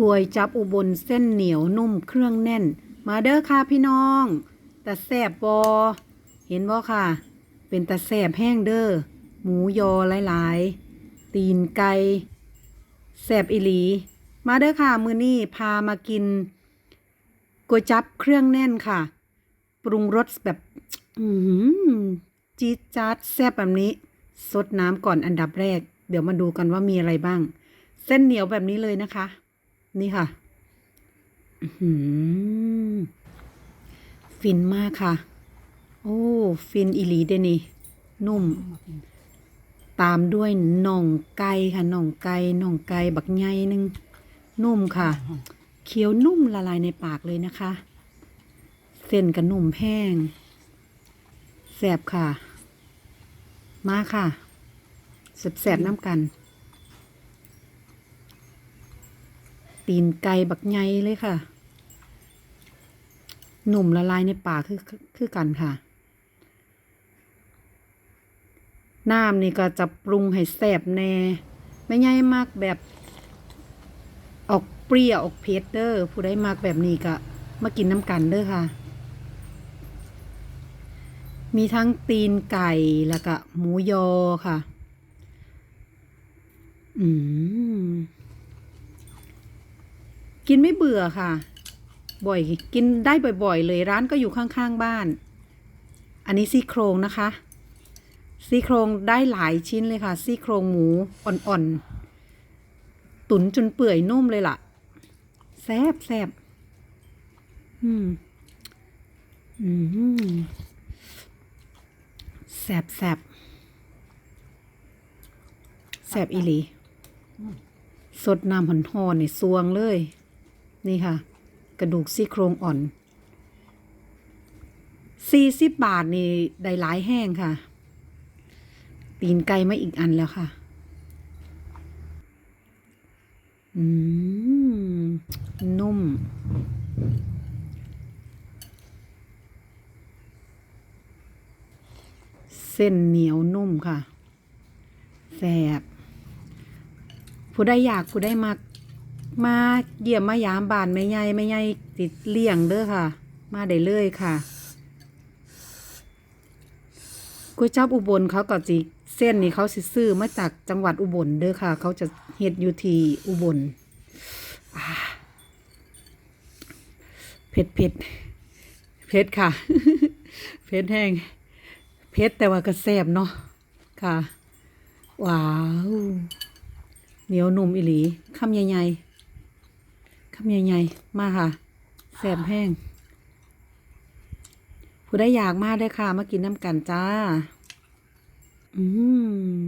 กวยจับอุบลเส้นเหนียวนุ่มเครื่องแน่น มาเด้อค่ะพี่น้องต่แซบบอเห็นบ่ค่ะ เป็นตาแซบแห้งเด้อหมูยอหลายๆ ตีนไก่แซบอีหลี มาเด้อค่ะมือนี้พามากินก๋วยจับเครื่องแน่นค่ะ ปรุงรสแบบจี๊ดจ๊าดแซ่บแบบนี้ซดน้ำก่อนอันดับแรก เดี๋ยวมาดูกันว่ามีอะไรบ้าง เส้นเหนียวแบบนี้เลยนะคะ นี่ค่ะฟินมากค่ะ โอ้ ฟินอีหลีเดนี่ นุ่ม ตามด้วยน่องไก่ค่ะน่องไก่น่องไก่บักใหญ่หนึง นุ่มค่ะ เคี้ยวนุ่มละลายในปากเลยนะคะ เส้นกับนุ่มแห้งแสบค่ะ มาค่ะแสบๆน้ำกัน ตีนไก่บักใหญ่เลยค่ะ หนุ่มละลายในปากคือคือกันค่ะ น้ำนี่ก็จะปรุงให้แสบแน่ไม่ใหญ่มากแบบ ออกเปรี้ยวออกเผ็ดเด้อผู้ใดมากแบบนี้ก็มากินน้ำกันเด้อค่ะ มีทั้งตีนไก่แล้วก็หมูยอค่ะ อืม กินไม่เบื่อค่ะ บ่อย กินได้บ่อยๆ เลยร้านก็อยู่ข้างๆบ้าน อันนี้ซี่โครงนะคะ ซี่โครงได้หลายชิ้นเลยค่ะ ซี่โครงหมูอ่อนๆ ตุ๋นจนเปื่อยนุ่มเลยล่ะ แซบแซบอืม อืมแสบแสบแสบอีหลี สดน้ำหอนหอนนี่ซวงเลย นี่ค่ะ กระดูกซี่โครงอ่อนสี่สิบบาทนี่ได้หลายแห้งค่ะ ตีนไก่มาอีกอันแล้วค่ะ อืม นุ่ม เส้นเหนียวนุ่มค่ะแสบผู้ได้อยากผู้ได้มา มาเยี่ยมมายามบานไม่ใหญ่ไม่ใหญ่ติดเลี่ยงเด้อค่ะ มาได้เลยค่ะก๋วยจับอุบลเขาก็จิเส้นนี่เขาสิซื้อมาจากจังหวัดอุบลเด้อค่ะ เขาจะเฮ็ดอยู่ที่อุบลเผ็ดเผ็ดเผ็ดค่ะเผ็ดแห้งเพชรแต่ว่าก็แซ่บเนาะค่ะ ว้าว เหนียวนุ่มอิหลีคำใหญ่ๆ คำใหญ่ๆมาค่ะแสบแห้ง ผู้ได้อยากมากด้อค่ะ มากินน้ำกันจ้า อืม